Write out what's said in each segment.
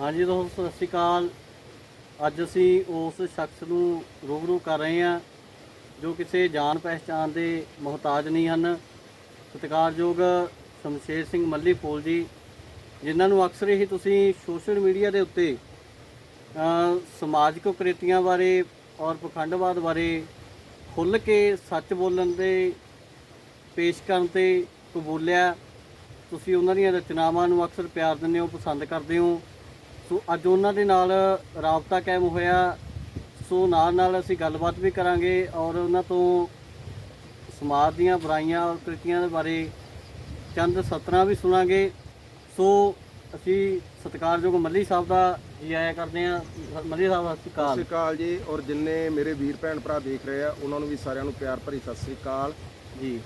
ਹਾਂਜੀ ਦੋਸਤੋ, ਸਤਿ ਸ਼੍ਰੀ ਅਕਾਲ। ਅੱਜ ਅਸੀਂ ਉਸ ਸ਼ਖਸ ਨੂੰ ਰੂਬਰੂ ਕਰ ਰਹੇ ਹਾਂ, ਜੋ ਕਿਸੇ ਜਾਣ ਪਹਿਚਾਣ ਦੇ ਮੁਹਤਾਜ ਨਹੀਂ ਹਨ। ਸਤਿਕਾਰਯੋਗ ਸ਼ਮਸ਼ੇਰ ਸਿੰਘ ਮੱਲੀ ਪੋਲ ਜੀ, ਜਿਨ੍ਹਾਂ ਨੂੰ ਅਕਸਰ ਹੀ ਤੁਸੀਂ ਸੋਸ਼ਲ ਮੀਡੀਆ ਦੇ ਉੱਤੇ ਸਮਾਜਿਕ ਕੁਰੀਤੀਆਂ ਬਾਰੇ ਔਰ ਪਖੰਡਵਾਦ ਬਾਰੇ ਖੁੱਲ੍ਹ ਕੇ ਸੱਚ ਬੋਲਣ ਦੇ ਪੇਸ਼ ਕਰਨ ਤੇ ਕਬੂਲਿਆ। ਤੁਸੀਂ ਉਹਨਾਂ ਦੀਆਂ ਰਚਨਾਵਾਂ ਨੂੰ ਅਕਸਰ ਪਿਆਰ ਦਿੰਦੇ ਹੋ, ਪਸੰਦ ਕਰਦੇ ਹੋ। ਸੋ ਅੱਜ ਉਹਨਾਂ ਦੇ ਨਾਲ ਰਾਬਤਾ ਕਾਇਮ ਹੋਇਆ। ਸੋ ਨਾਲ ਨਾਲ ਅਸੀਂ ਗੱਲਬਾਤ ਵੀ ਕਰਾਂਗੇ ਔਰ ਉਹਨਾਂ ਤੋਂ ਸਮਾਜ ਦੀਆਂ ਬੁਰਾਈਆਂ ਔਰ ਕ੍ਰਿਤੀਆਂ ਦੇ ਬਾਰੇ ਚੰਦ ਸਤਰਾਂ ਵੀ ਸੁਣਾਂਗੇ। ਸੋ ਅਸੀਂ ਸਤਿਕਾਰਯੋਗ ਮੱਲੀ ਸਾਹਿਬ ਦਾ ਜੀ ਆਇਆ ਕਰਦੇ ਹਾਂ। ਮੱਲੀ ਸਾਹਿਬ ਸਤਿ ਸ਼੍ਰੀ ਸਤਿ ਅਕਾਲ ਸ਼੍ਰੀ ਅਕਾਲ ਜੀ ਔਰ ਜਿੰਨੇ ਮੇਰੇ ਵੀਰ ਭੈਣ ਭਰਾ ਦੇਖ ਰਹੇ ਆ ਉਹਨਾਂ ਨੂੰ ਵੀ ਸਾਰਿਆਂ ਨੂੰ ਪਿਆਰ ਭਰੀ ਸਤਿ ਸ਼੍ਰੀ ਅਕਾਲ। ਜੀ।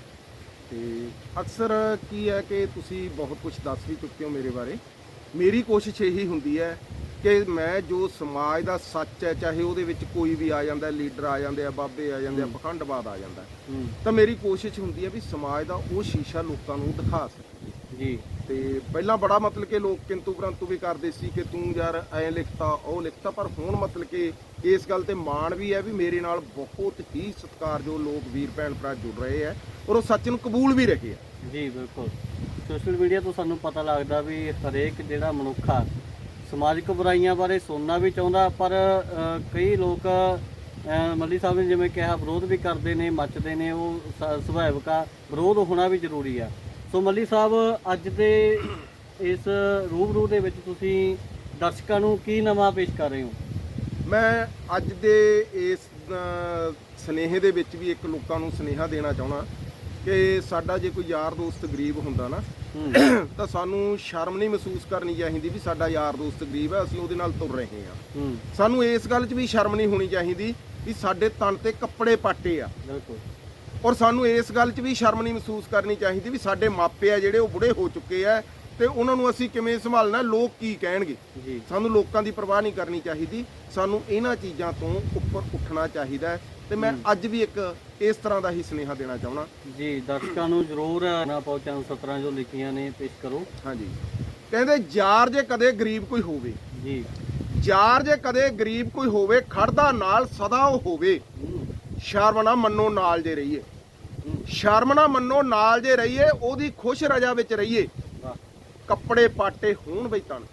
ਤੇ ਅਕਸਰ ਕੀ ਹੈ ਕਿ ਤੁਸੀਂ ਬਹੁਤ ਕੁਝ ਦੱਸ ਵੀ ਚੁੱਕੇ ਹੋ ਮੇਰੇ ਬਾਰੇ। ਮੇਰੀ ਕੋਸ਼ਿਸ਼ ਇਹੀ ਹੁੰਦੀ ਹੈ ਕਿ ਮੈਂ ਜੋ ਸਮਾਜ ਦਾ ਸੱਚ ਹੈ ਚਾਹੇ ਉਹਦੇ ਵਿੱਚ ਕੋਈ ਵੀ ਆ ਜਾਂਦਾ ਲੀਡਰ ਆ ਜਾਂਦੇ ਆ ਬਾਬੇ ਆ ਜਾਂਦੇ ਆ ਪਖੰਡਵਾਦ ਆ ਜਾਂਦਾ। ਤਾਂ ਮੇਰੀ ਕੋਸ਼ਿਸ਼ ਹੁੰਦੀ ਹੈ ਵੀ ਸਮਾਜ ਦਾ ਉਹ ਸ਼ੀਸ਼ਾ ਲੋਕਾਂ ਨੂੰ ਦਿਖਾ ਸਕੀਏ। ਜੀ। ਤੇ ਪਹਿਲਾਂ ਬੜਾ ਮਤਲਬ ਕਿ ਲੋਕ ਕਿੰਤੂ ਪਰੰਤੂ ਵੀ ਕਰਦੇ ਸੀ ਕਿ ਤੂੰ ਯਾਰ ਐ ਲਿਖਤਾ ਉਹ ਲਿਖਤਾ ਪਰ ਹੁਣ ਮਤਲਬ ਕਿ ਇਸ ਗੱਲ ਤੇ ਮਾਣ ਵੀ ਹੈ ਵੀ ਮੇਰੇ ਨਾਲ ਬਹੁਤ ਹੀ ਸਤਿਕਾਰਯੋਗ ਲੋਕ ਵੀਰ ਭੈਣ ਭਰਾ ਜੁੜ ਰਹੇ ਆ ਔਰ ਉਹ ਸੱਚ ਨੂੰ ਕਬੂਲ ਵੀ ਰਹੇ ਆ ਜੀ ਬਿਲਕੁਲ। ਸੋਸ਼ਲ ਮੀਡੀਆ ਤੋਂ ਸਾਨੂੰ ਪਤਾ ਲੱਗਦਾ ਵੀ ਹਰੇਕ ਜਿਹੜਾ ਮਨੁੱਖ ਆ ਸਮਾਜਿਕ ਬੁਰਾਈਆਂ ਬਾਰੇ ਸੁਣਨਾ ਵੀ ਚਾਹੁੰਦਾ ਪਰ ਕਈ ਲੋਕ ਮੱਲੀ ਸਾਹਿਬ ਨੇ ਜਿਵੇਂ ਕਿਹਾ ਵਿਰੋਧ ਵੀ ਕਰਦੇ ਨੇ ਮੱਚਦੇ ਨੇ ਉਹ ਸ- ਸੁਭਾਵਿਕ ਆ ਵਿਰੋਧ ਹੋਣਾ ਵੀ ਜ਼ਰੂਰੀ ਆ। ਸੋ ਮੱਲੀ ਸਾਹਿਬ ਅੱਜ ਦੇ ਇਸ ਰੂਬਰੂ ਦੇ ਵਿੱਚ ਤੁਸੀਂ ਦਰਸ਼ਕਾਂ ਨੂੰ ਕੀ ਨਵਾਂ ਪੇਸ਼ ਕਰ ਰਹੇ ਹੋ? ਮੈਂ ਅੱਜ ਦੇ ਇਸ ਅ, ਸਨੇਹੇ ਦੇ ਵਿੱਚ ਵੀ ਇੱਕ ਲੋਕਾਂ ਨੂੰ ਸਨੇਹਾ ਦੇਣਾ ਚਾਹੁੰਦਾ। ਕਿ ਸਾਡਾ ਜੇ ਕੋਈ ਯਾਰ ਦੋਸਤ ਗਰੀਬ ਹੁੰਦਾ ਨਾ ਤਾਂ ਸਾਨੂੰ ਸ਼ਰਮ ਨਹੀਂ ਮਹਿਸੂਸ ਕਰਨੀ ਚਾਹੀਦੀ ਵੀ ਸਾਡਾ ਯਾਰ ਦੋਸਤ ਗਰੀਬ ਹੈ ਅਸੀਂ ਉਹਦੇ ਨਾਲ ਤੁਰ ਰਹੇ ਹਾਂ। ਸਾਨੂੰ ਇਸ ਗੱਲ 'ਚ ਵੀ ਸ਼ਰਮ ਨਹੀਂ ਹੋਣੀ ਚਾਹੀਦੀ ਵੀ ਸਾਡੇ ਤਨ ਤੇ ਕੱਪੜੇ ਪਾਟੇ ਆ। ਬਿਲਕੁਲ। ਔਰ ਸਾਨੂੰ ਇਸ ਗੱਲ 'ਚ ਵੀ ਸ਼ਰਮ ਨਹੀਂ ਮਹਿਸੂਸ ਕਰਨੀ ਚਾਹੀਦੀ ਵੀ ਸਾਡੇ ਮਾਪੇ ਆ ਜਿਹੜੇ ਉਹ ਬੁੜੇ ਹੋ ਚੁੱਕੇ ਆ ਤੇ ਉਹਨਾਂ ਨੂੰ ਅਸੀਂ ਕਿਵੇਂ ਸੰਭਾਲਣਾ ਲੋਕ ਕੀ ਕਹਿਣਗੇ? ਸਾਨੂੰ ਲੋਕਾਂ ਦੀ ਪਰਵਾਹ ਨਹੀਂ ਕਰਨੀ ਚਾਹੀਦੀ। ਸਾਨੂੰ ਇਹਨਾਂ ਚੀਜ਼ਾਂ ਤੋਂ ਉੱਪਰ ਉੱਠਣਾ ਚਾਹੀਦਾ ਤੇ ਮੈਂ ਅੱਜ ਵੀ ਇੱਕ ਇਸ ਤਰ੍ਹਾਂ ਦਾ ਹੀ ਸੁਨੇਹਾ ਦੇਣਾ ਚਾਹਣਾ ਜੀ ਦਰਸ਼ਕਾਂ ਨੂੰ ਜ਼ਰੂਰ ਨਾ ਪਹੁੰਚਾਂ ਸਤਰਾਂ ਜੋ ਲਿਖੀਆਂ ਨੇ ਪੇਸ਼ ਕਰੋ। ਹਾਂਜੀ। ਕਹਿੰਦੇ ਯਾਰ ਜੇ ਕਦੇ ਗਰੀਬ ਕੋਈ ਹੋਵੇ ਜੀ। ਯਾਰ ਜੇ ਕਦੇ ਗਰੀਬ ਕੋਈ ਹੋਵੇ ਖੜਦਾ ਨਾਲ ਸਦਾ ਉਹ ਹੋਵੇ। ਸ਼ਰਮ ਨਾ ਮੰਨੋ ਨਾਲ ਜੇ ਰਹੀਏ। ਸ਼ਰਮ ਨਾ ਮੰਨੋ ਨਾਲ ਜੇ ਰਹੀਏ ਉਹਦੀ ਖੁਸ਼ ਰਜਾ ਵਿੱਚ ਰਹੀਏ। ਕੱਪੜੇ ਪਾਟੇ ਹੋਣ ਬਈ ਤਣ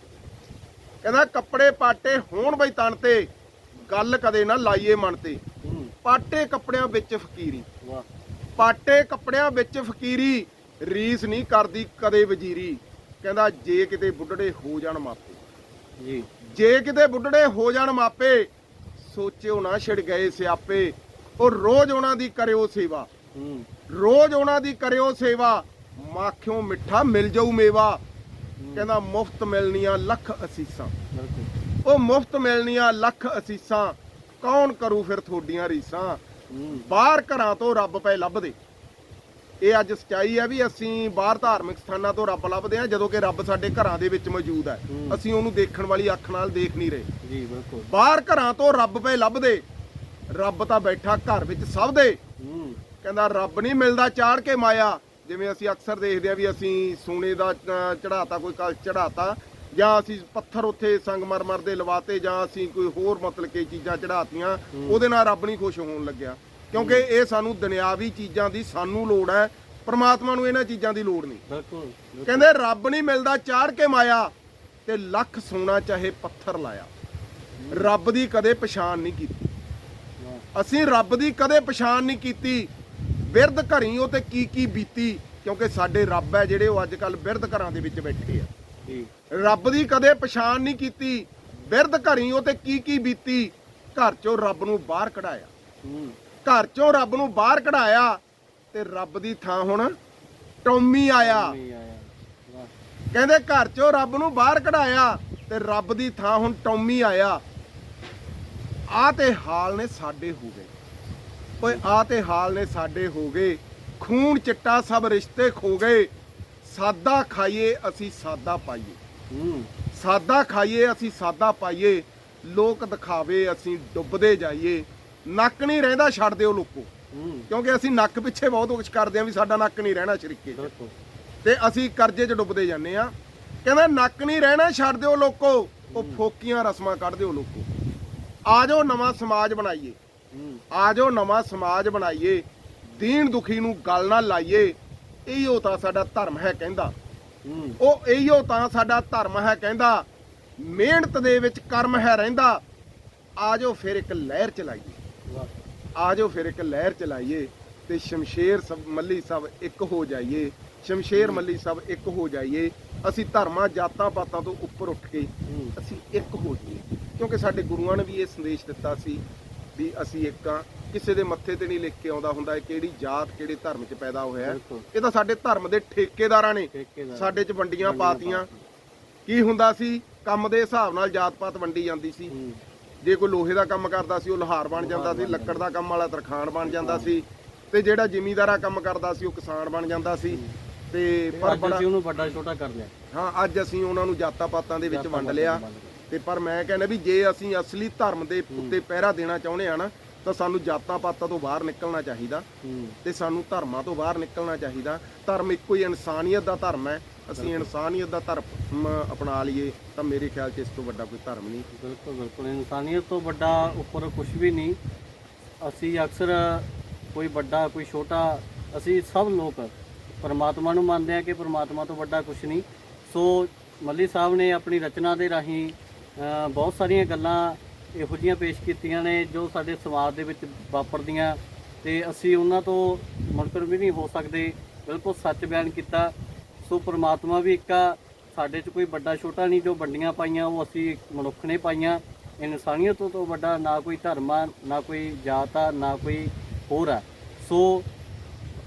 ਕਹਿੰਦਾ ਕੱਪੜੇ ਪਾਟੇ ਹੋਣ ਬਈ ਤਣ ਤੇ ਗੱਲ ਕਦੇ ਨਾ ਲਾਈਏ ਮਨ ਤੇ। ਪਾਟੇ ਕੱਪੜਿਆਂ ਵਿੱਚ ਫਕੀਰੀ। ਵਾਹ। ਪਾਟੇ ਕੱਪੜਿਆਂ ਵਿੱਚ ਫਕੀਰੀ ਰੀਸ ਨਹੀਂ ਕਰਦੀ ਕਦੇ ਵਜ਼ੀਰੀ। ਕਹਿੰਦਾ ਜੇ ਕਿਤੇ ਬੁੱਢੜੇ ਹੋ ਜਾਣ ਮਾਪੇ। ਜੀ। ਜੇ ਕਿਤੇ ਬੁੱਢੜੇ ਹੋ ਜਾਣ ਮਾਪੇ ਸੋਚਿਓ ਨਾ ਛਿੜ ਗਏ ਸਿਆਪੇ। ਉਹ ਰੋਜ਼ ਉਹਨਾਂ ਦੀ ਕਰਿਓ ਸੇਵਾ। ਹੂੰ। ਰੋਜ਼ ਉਹਨਾਂ ਦੀ ਕਰਿਓ ਸੇਵਾ ਮਾਖਿਓ ਮਿੱਠਾ ਮਿਲ ਜਾਊ ਮੇਵਾ। ਕਹਿੰਦਾ ਮੁਫਤ ਮਿਲਣੀਆਂ ਲੱਖ ਅਸੀਸਾਂ। ਬਿਲਕੁਲ। ਉਹ ਮੁਫਤ ਮਿਲਣੀਆਂ ਲੱਖ ਅਸੀਸਾਂ। ਕੌਣ ਕਰੂ ਫਿਰ ਥੋਡੀਆਂ ਰੀਸਾਂ? ਬਾਹਰ ਘਰਾਂ ਤੋਂ ਰੱਬ ਪਏ ਲੱਭਦੇ। ਇਹ ਅੱਜ ਸਚਾਈ ਹੈ ਵੀ ਅਸੀਂ ਬਾਹਰ ਧਾਰਮਿਕ ਸਥਾਨਾਂ ਤੋਂ ਰੱਬ ਲੱਭਦੇ ਹਾਂ ਜਦੋਂ ਕਿ ਰੱਬ ਸਾਡੇ ਘਰਾਂ ਦੇ ਵਿੱਚ ਮੌਜੂਦ ਹੈ। ਅਸੀਂ ਉਹਨੂੰ ਦੇਖਣ ਵਾਲੀ ਅੱਖ ਨਾਲ ਦੇਖ ਨਹੀਂ ਰਹੇ। ਜੀ ਬਿਲਕੁਲ। ਬਾਹਰ ਘਰਾਂ ਤੋਂ ਰੱਬ ਪਏ ਲੱਭਦੇ। ਰੱਬ ਤਾਂ ਬੈਠਾ ਘਰ ਵਿੱਚ ਸਭ ਦੇ। ਕਹਿੰਦਾ ਰੱਬ ਨਹੀਂ ਮਿਲਦਾ ਚਾੜ ਕੇ ਮਾਇਆ। ਜਿਵੇਂ ਅਸੀਂ ਅਕਸਰ ਦੇਖਦੇ ਆ ਵੀ ਅਸੀਂ ਸੋਨੇ ਦਾ ਚੜਾਤਾ ਕੋਈ ਕਲ ਚੜਾਤਾ ਜਾਂ ਅਸੀਂ ਪੱਥਰ ਉੱਥੇ ਸੰਗਮਰਮਰ ਦੇ ਲਵਾਤੇ ਜਾਂ ਅਸੀਂ ਕੋਈ ਹੋਰ ਮਤਲਬ ਕਿ ਚੀਜ਼ਾਂ ਚੜਾਤੀਆਂ ਉਹਦੇ ਨਾਲ ਰੱਬ ਨਹੀਂ ਖੁਸ਼ ਹੋਣ ਲੱਗਿਆ। ਕਿਉਂਕਿ ਇਹ ਸਾਨੂੰ ਦੁਨਿਆਵੀ ਚੀਜ਼ਾਂ ਦੀ ਸਾਨੂੰ ਲੋੜ ਹੈ ਪਰਮਾਤਮਾ ਨੂੰ ਇਹਨਾਂ ਚੀਜ਼ਾਂ ਦੀ ਲੋੜ ਨਹੀਂ। ਬਿਲਕੁਲ। ਕਹਿੰਦੇ ਰੱਬ ਨਹੀਂ ਮਿਲਦਾ ਚਾੜ ਕੇ ਮਾਇਆ ਤੇ ਲੱਖ ਸੋਨਾ ਚਾਹੇ ਪੱਥਰ ਲਾਇਆ। ਰੱਬ ਦੀ ਕਦੇ ਪਛਾਣ ਨਹੀਂ ਕੀਤੀ। ਅਸੀਂ ਰੱਬ ਦੀ ਕਦੇ ਪਛਾਣ ਨਹੀਂ ਕੀਤੀ। ਬਿਰਧ ਘਰੀ ਉਹ ਤੇ ਕੀ ਕੀ ਬੀਤੀ ਕਿਉਂਕਿ ਸਾਡੇ ਰੱਬ ਹੈ ਜਿਹੜੇ ਉਹ ਅੱਜ ਕੱਲ ਬਿਰਧ ਘਰਾਂ ਦੇ ਵਿੱਚ ਬੈਠੇ ਰੱਬ ਦੀ ਕਦੇ ਪਛਾਣ ਨਹੀਂ ਕੀਤੀ। ਬਿਰਧ ਘਰੀ ਉਹ ਤੇ ਕੀ ਕੀ ਬੀਤੀ। ਘਰ ਚੋਂ ਰੱਬ ਨੂੰ ਬਾਹਰ ਕਢਾਇਆ। ਹੂੰ। ਘਰ ਚੋਂ ਰੱਬ ਨੂੰ ਬਾਹਰ ਕਢਾਇਆ ਤੇ ਰੱਬ ਦੀ ਥਾਂ ਹੁਣ ਟੌਮੀ ਆਇਆ। ਕਹਿੰਦੇ ਘਰ ਚੋਂ ਰੱਬ ਨੂੰ ਬਾਹਰ ਕਢਾਇਆ ਤੇ ਰੱਬ ਦੀ ਥਾਂ ਹੁਣ ਟੌਮੀ ਆਇਆ। ਆ ਤੇ ਹਾਲ ਨੇ ਸਾਡੇ ਹੋ ਗਏ। ਓਏ ਆ ਤੇ ਹਾਲ ਨੇ ਸਾਡੇ ਹੋ ਗਏ। ਖੂਨ ਚਿੱਟਾ ਸਭ ਰਿਸ਼ਤੇ ਖੋ ਗਏ। ਸਾਦਾ ਖਾਈਏ ਅਸੀਂ ਸਾਦਾ ਪਾਈਏ। ਹੂੰ। ਸਾਦਾ ਖਾਈਏ ਅਸੀਂ ਸਾਦਾ ਪਾਈਏ। ਲੋਕ ਦਿਖਾਵੇ ਅਸੀਂ ਡੁੱਬਦੇ ਜਾਈਏ। ਨੱਕ ਨਹੀਂ ਰਹਿੰਦਾ ਛੱਡ ਦਿਓ ਲੋਕੋ। ਕਿਉਂਕਿ ਅਸੀਂ ਨੱਕ ਪਿੱਛੇ ਬਹੁਤ ਕੁਝ ਕਰਦੇ ਆਂ ਵੀ ਸਾਡਾ ਨੱਕ ਨਹੀਂ ਰਹਿਣਾ ਸ਼ਰੀਕੇ ਤੇ ਅਸੀਂ ਕਰਜ਼ੇ 'ਚ ਡੁੱਬਦੇ ਜਾਂਦੇ ਆ ਕਹਿੰਦਾ ਨੱਕ ਨਹੀਂ ਰਹਿਣਾ ਛੱਡ ਦਿਓ ਲੋਕੋ। ਉਹ ਫੋਕੀਆਂ ਰਸਮਾਂ ਕੱਢ ਦਿਓ ਲੋਕੋ। ਆ ਜਾਓ ਨਵਾਂ ਸਮਾਜ ਬਣਾਈਏ। ਆ ਜਾਓ ਨਵਾਂ ਸਮਾਜ ਬਣਾਈਏ। ਦੀਨ ਦੁਖੀ ਨੂੰ ਗੱਲ ਨਾ ਲਾਈਏ। ਇਹੋ ਤਾਂ ਸਾਡਾ ਧਰਮ ਹੈ ਕਹਿੰਦਾ। ਉਹ ਇਹੋ ਤਾਂ ਸਾਡਾ ਧਰਮ ਹੈ ਕਹਿੰਦਾ। ਮਿਹਨਤ ਦੇ ਵਿੱਚ ਕਰਮ ਹੈ ਰਹਿੰਦਾ। ਆ ਜਾਓ ਫਿਰ ਇੱਕ ਲਹਿਰ ਚਲਾਈਏ। ਵਾਹ। ਆ ਜਾਓ ਫਿਰ ਇੱਕ ਲਹਿਰ ਚਲਾਈਏ ਤੇ ਸ਼ਮਸ਼ੇਰ ਸਭ ਮੱਲੀ ਸਭ ਇੱਕ ਹੋ ਜਾਈਏ। ਸ਼ਮਸ਼ੇਰ ਮੱਲੀ ਸਭ ਇੱਕ ਹੋ ਜਾਈਏ। ਅਸੀਂ ਧਰਮਾਂ ਜਾਤਾਂ ਪਾਤਾਂ ਤੋਂ ਉੱਪਰ ਉੱਠ ਕੇ ਅਸੀਂ ਇੱਕ ਹੋ ਜਾਈਏ। ਕਿਉਂਕਿ ਸਾਡੇ ਗੁਰੂਆਂ ਨੇ ਵੀ ਇਹ ਸੰਦੇਸ਼ ਦਿੱਤਾ ਸੀ ਵੀ ਅਸੀਂ ਇੱਕ ਆ ਕਿਸੇ ਦੇ ਮੱਥੇ ਤੇ ਨਹੀਂ ਲਿਖ ਕੇ ਆਉਂਦਾ ਹੁੰਦਾ ਇਹ ਕਿਹੜੀ ਜਾਤ ਕਿਹੜੇ ਧਰਮ 'ਚ ਪੈਦਾ ਹੋਇਆ ਹੈ। ਬਿਲਕੁਲ। ਇਹ ਤਾਂ ਸਾਡੇ ਧਰਮ ਦੇ ਠੇਕੇਦਾਰਾਂ ਨੇ ਠੇਕੇਦਾਰ ਸਾਡੇ 'ਚ ਵੰਡੀਆਂ ਪਾਤੀਆਂ। ਕੀ ਹੁੰਦਾ ਸੀ? ਕੰਮ ਦੇ ਹਿਸਾਬ ਨਾਲ ਜਾਤ ਪਾਤ ਵੰਡੀ ਜਾਂਦੀ ਸੀ। ਹੂੰ। ਜੇ ਕੋਈ ਲੋਹੇ ਦਾ ਕੰਮ ਕਰਦਾ ਸੀ ਉਹ ਲੋਹਾਰ ਬਣ ਜਾਂਦਾ ਸੀ ਲੱਕੜ ਦਾ ਕੰਮ ਵਾਲਾ ਤਰਖਾਣ ਬਣ ਜਾਂਦਾ ਸੀ ਤੇ ਜਿਹੜਾ ਜ਼ਿਮੀਂਦਾਰਾ ਕੰਮ ਕਰਦਾ ਸੀ ਉਹ ਕਿਸਾਨ ਬਣ ਜਾਂਦਾ ਸੀ। ਤੇ ਪਰ ਅੱਜ ਬੜਾ ਅਸੀਂ ਉਹਨੂੰ ਵੱਡਾ ਛੋਟਾ ਕਰ ਲਿਆ। ਹਾਂ ਅੱਜ ਅਸੀਂ ਉਹਨਾਂ ਨੂੰ ਜਾਤਾਂ ਪਾਤਾਂ ਦੇ ਵਿੱਚ ਵੰਡ ਲਿਆ। ਤੇ ਪਰ ਮੈਂ ਕਹਿੰਦਾ ਵੀ ਜੇ ਅਸੀਂ ਅਸਲੀ ਧਰਮ ਦੇ ਉੱਤੇ ਪਹਿਰਾ ਦੇਣਾ ਚਾਹੁੰਦੇ ਆ ਨਾ ਤਾਂ ਸਾਨੂੰ ਜਾਤਾਂ ਪਾਤਾਂ ਤੋਂ ਬਾਹਰ ਨਿਕਲਣਾ ਚਾਹੀਦਾ ਤੇ ਸਾਨੂੰ ਧਰਮਾਂ ਤੋਂ ਬਾਹਰ ਨਿਕਲਣਾ ਚਾਹੀਦਾ। ਧਰਮ ਇੱਕੋ ਹੀ ਇਨਸਾਨੀਅਤ ਦਾ ਧਰਮ ਹੈ। ਅਸੀਂ ਇਨਸਾਨੀਅਤ ਦਾ ਧਰਮ ਅਪਣਾ ਲਈਏ ਤਾਂ ਮੇਰੇ ਖਿਆਲ 'ਚ ਇਸ ਤੋਂ ਵੱਡਾ ਕੋਈ ਧਰਮ ਨਹੀਂ। ਬਿਲਕੁਲ ਬਿਲਕੁਲ। ਇਨਸਾਨੀਅਤ ਤੋਂ ਵੱਡਾ ਉੱਪਰ ਕੁਝ ਵੀ ਨਹੀਂ। ਅਸੀਂ ਅਕਸਰ ਕੋਈ ਵੱਡਾ ਕੋਈ ਛੋਟਾ ਅਸੀਂ ਸਭ ਲੋਕ ਪਰਮਾਤਮਾ ਨੂੰ ਮੰਨਦੇ ਆ ਕਿ ਪਰਮਾਤਮਾ ਤੋਂ ਵੱਡਾ ਕੁਝ ਨਹੀਂ। ਸੋ ਮੱਲੀ ਸਾਹਿਬ ਨੇ ਆਪਣੀ ਰਚਨਾ ਦੇ ਰਾਹੀਂ ਬਹੁਤ ਸਾਰੀਆਂ ਗੱਲਾਂ ਇਹੋ ਜਿਹੀਆਂ ਪੇਸ਼ ਕੀਤੀਆਂ ਨੇ ਜੋ ਸਾਡੇ ਸਮਾਜ ਦੇ ਵਿੱਚ ਵਾਪਰਦੀਆਂ ਤੇ ਅਸੀਂ ਉਹਨਾਂ ਤੋਂ ਮੁਨਕਰ ਵੀ ਨਹੀਂ ਹੋ ਸਕਦੇ। ਬਿਲਕੁਲ ਸੱਚ ਬਿਆਨ ਕੀਤਾ। ਸੋ ਪਰਮਾਤਮਾ ਵੀ ਇੱਕ ਆ, ਸਾਡੇ 'ਚ ਕੋਈ ਵੱਡਾ ਛੋਟਾ ਨਹੀਂ, ਜੋ ਵੰਡੀਆਂ ਪਾਈਆਂ ਉਹ ਅਸੀਂ ਮਨੁੱਖ ਨੇ ਪਾਈਆਂ। ਇਨਸਾਨੀਅਤ ਤੋਂ ਤੋਂ ਵੱਡਾ ਨਾ ਕੋਈ ਧਰਮ ਆ, ਨਾ ਕੋਈ ਜਾਤ ਆ, ਨਾ ਕੋਈ ਹੋਰ ਆ। ਸੋ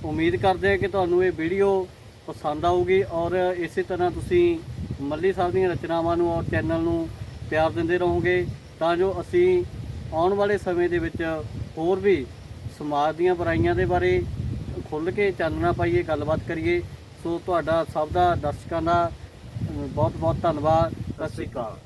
ਉਮੀਦ ਕਰਦੇ ਹਾਂ ਕਿ ਤੁਹਾਨੂੰ ਇਹ ਵੀਡੀਓ ਪਸੰਦ ਆਊਗੀ ਔਰ ਇਸੇ ਤਰ੍ਹਾਂ ਤੁਸੀਂ ਮੱਲੀ ਸਾਹਿਬ ਦੀਆਂ ਰਚਨਾਵਾਂ ਨੂੰ ਔਰ ਚੈਨਲ ਨੂੰ ਪਿਆਰ ਦਿੰਦੇ ਰਹੋਗੇ। ਤਾਂ ਜੋ ਅਸੀਂ ਆਉਣ ਵਾਲੇ ਸਮੇਂ ਦੇ ਵਿੱਚ ਹੋਰ ਵੀ ਸਮਾਜ ਦੀਆਂ ਬੁਰਾਈਆਂ ਦੇ ਬਾਰੇ ਖੁੱਲ੍ਹ ਕੇ ਚਾਨਣਾ ਪਾਈਏ, ਗੱਲਬਾਤ ਕਰੀਏ। ਸੋ ਤੁਹਾਡਾ ਸਭ ਦਾ ਦਰਸ਼ਕਾਂ ਦਾ ਬਹੁਤ ਬਹੁਤ ਧੰਨਵਾਦ। ਸਤਿ ਸ਼੍ਰੀ ਅਕਾਲ।